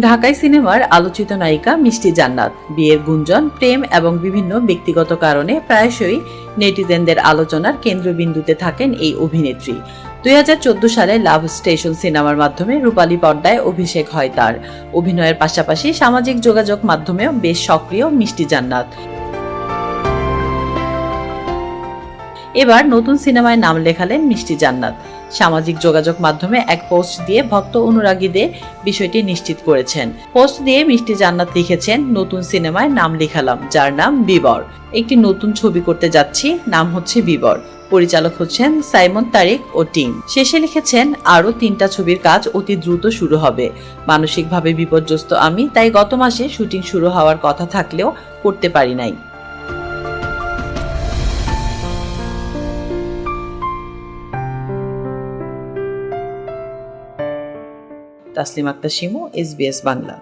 ঢাকাই সিনেমার আলোচিত নায়িকা মিষ্টি জান্নাত। বিয়ের গুঞ্জন, প্রেম এবং বিভিন্ন ব্যক্তিগত কারণে প্রায়শই নেটিজেনদের আলোচনার কেন্দ্রবিন্দুতে থাকেন এই অভিনেত্রী। দুই হাজার চোদ্দ সালে লাভ স্টেশন সিনেমার মাধ্যমে রূপালী পর্দায় অভিষেক হয় তার। অভিনয়ের পাশাপাশি সামাজিক যোগাযোগ মাধ্যমেও বেশ সক্রিয় মিষ্টি জান্নাত। এবার নতুন সিনেমায় নাম লেখালেন মিষ্টি জান্নাত। সামাজিক যোগাযোগ মাধ্যমে এক পোস্ট দিয়ে ভক্ত অনুরাগীদের বিষয়টি নিশ্চিত করেছেন। পোস্ট দিয়ে মিষ্টি জান্নাত লিখেছেন, নতুন সিনেমায় নাম লিখালাম, যার নাম বিবর। একটি নতুন ছবি করতে যাচ্ছি, নাম হচ্ছে বিবর। পরিচালক হচ্ছেন সাইমন তারিক ও টিম। শেষে লিখেছেন, আরও তিনটা ছবির কাজ অতি দ্রুত শুরু হবে। মানসিকভাবে বিপর্যস্ত আমি, তাই গত মাসে শুটিং শুরু হওয়ার কথা থাকলেও করতে পারি নাই। তাসলিম আক্তার এসবিএস বাংলা।